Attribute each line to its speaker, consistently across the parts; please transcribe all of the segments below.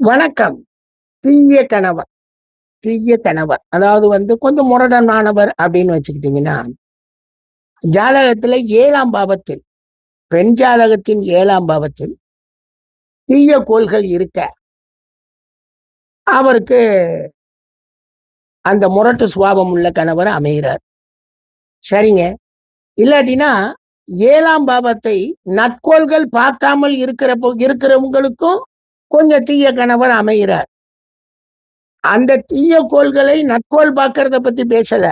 Speaker 1: வணக்கம். தீய கணவர். தீய கணவர். அதாவது வந்து கொஞ்சம் முரடனானவர் அப்படின்னு வச்சுக்கிட்டீங்கன்னா ஜாதகத்துல ஏழாம் பாவத்தில் பெண் ஜாதகத்தின் ஏழாம் பாவத்தில் தீய கோள்கள் இருக்க அவருக்கு அந்த முரட்டு சுவாபம் உள்ள கணவர் அமைகிறார். சரிங்க. இல்லாட்டினா ஏழாம் பாவத்தை நட்கோள்கள் பார்க்காமல் இருக்கிற இருக்கிறவங்களுக்கும் கொஞ்சம் தீய கணவர் அமைகிறார். அந்த தீய கோள்களை நற்கோள் பார்க்கறத பத்தி பேசல.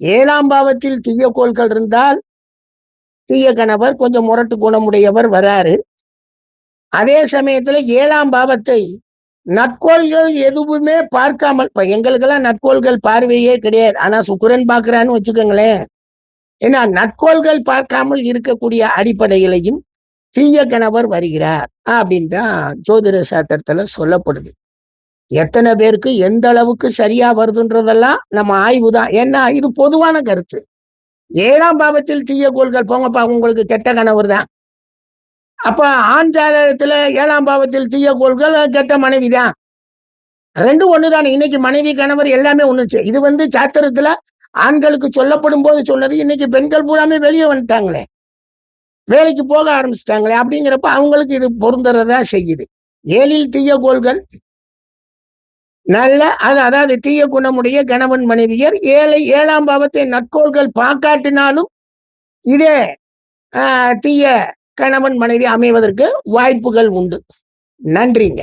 Speaker 1: ஏழாம் பாவத்தில் தீய கோள்கள் இருந்தால் தீய கணவர் கொஞ்சம் முரட்டு குணமுடையவர் வராரு. அதே சமயத்துல ஏழாம் பாவத்தை நற்கோள்கள் எதுவுமே பார்க்காமல் இப்ப எங்களுக்கெல்லாம் நற்கோள்கள் பார்வையே கிடையாது. ஆனா சுக்கரன் பாக்குறான்னு வச்சுக்கோங்களேன். ஏன்னா நட்கோள்கள் பார்க்காமல் இருக்கக்கூடிய அடிப்படையிலையும் தீய கணவர் வருகிறார் அப்படின்னு தான் ஜோதிட சாத்திரத்துல சொல்லப்படுது. எத்தனை பேருக்கு எந்த அளவுக்கு சரியா வருதுன்றதெல்லாம் நம்ம ஆய்வு தான். ஏன்னா இது பொதுவான கருத்து. ஏழாம் பாவத்தில் தீய கோள்கள் போங்கப்பா உங்களுக்கு கெட்ட கணவர் தான். அப்ப ஆண் ஜாதகத்துல ஏழாம் பாவத்தில் தீய கோள்கள் கெட்ட மனைவி தான். ரெண்டும் ஒண்ணுதானே. இன்னைக்கு மனைவி கணவர் எல்லாமே ஒண்ணுச்சு இது வந்து சாத்திரத்துல ஆண்களுக்கு சொல்லப்படும் போது சொன்னது இன்னைக்கு பெண்கள் பூராமே வெளியே வந்துட்டாங்களே. வேலைக்கு போக ஆரம்பிச்சிட்டாங்களே அப்படிங்கிறப்ப அவங்களுக்கு இது பொருந்துறதா செய்யுது. ஏழில் தீய கோள்கள். நல்ல அது அதாவது தீய குணமுடைய கணவன் மனைவியர் ஏழை ஏழாம் பாவத்தை நற்கோள்கள் பார்க்காட்டினாலும் இதே ஆஹ், தீய கணவன் மனைவி அமைவதற்கு வாய்ப்புகள் உண்டு. நன்றிங்க.